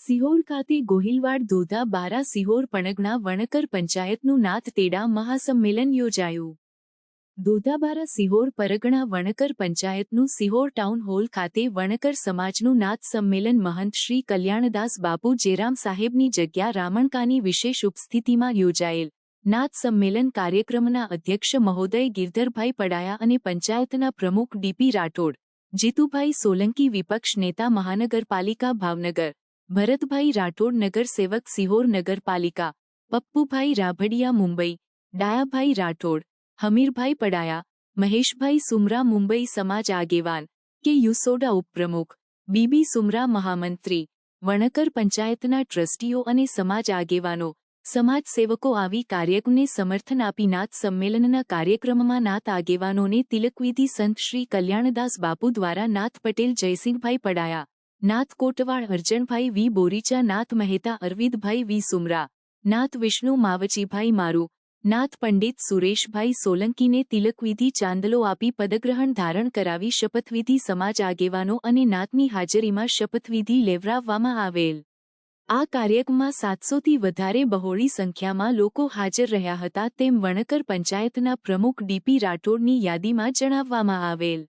સિહોર ખાતે ગોહિલવાડ ધોધા બારા સિહોર પણગણા વણકર પંચાયતનું નાથ તેડા મહાસંમેલન યોજાયું. દોધાબારા સિહોર પરગણા વણકર પંચાયતનું સિહોર ટાઉન હોલ ખાતે વણકર સમાજનું નાથ સંમેલન મહંત શ્રી કલ્યાણદાસ બાપુ જેરામ સાહેબની જગ્યા રામણકાની વિશેષ ઉપસ્થિતિમાં યોજાયેલ. નાથ સંમેલન કાર્યક્રમના અધ્યક્ષ મહોદય ગિરધરભાઈ પડાયા અને પંચાયતના પ્રમુખ ડીપી રાઠોડ, જીતુભાઈ સોલંકી વિપક્ષ નેતા મહાનગરપાલિકા ભાવનગર. ભરતભાઈ રાઠોડ નગર સેવક સિહોર નગરપાલિકા, પપ્પુભાઈ રાભડિયા મુંબઈ, ડાયાભાઈ રાઠોડ, હમીરભાઈ પડાયા, મહેશભાઈ સુમરા મુંબઈ સમાજ આગેવાન કે યુસોડા ઉપપ્રમુખ, બીબી સુમરા મહામંત્રી, વણકર પંચાયતના ટ્રસ્ટીઓ અને સમાજ આગેવાનો, સમાજ સેવકો આવી કાર્યક્રમને સમર્થન આપી નાથ સંમેલનના કાર્યક્રમમાં નાથ આગેવાનોને તિલકવિધિ સંત શ્રી કલ્યાણદાસ બાપુ દ્વારા નાથ પટેલ જયસિંહભાઈ પડાયા. નાથ કોટવાળ અર્જણભાઈ વી બોરીચા નાથ મહેતા અરવિંદભાઈ વી સુમરા નાથ વિષ્ણુ માવચીભાઈ મારુ નાથ પંડિત સુરેશભાઈ સોલંકીને તિલકવિધિ ચાંદલો આપી પદગ્રહણ ધારણ કરાવી શપથવિધિ સમાજ આગેવાનો અને નાથની હાજરીમાં શપથવિધિ લેવરાવવામાં આવેલ આ કાર્યક્રમમાં સાતસોથી વધારે બહોળી સંખ્યામાં લોકો હાજર રહ્યા હતા તેમ વણકર પંચાયતના પ્રમુખ ડીપી રાઠોડની યાદીમાં જણાવવામાં આવેલ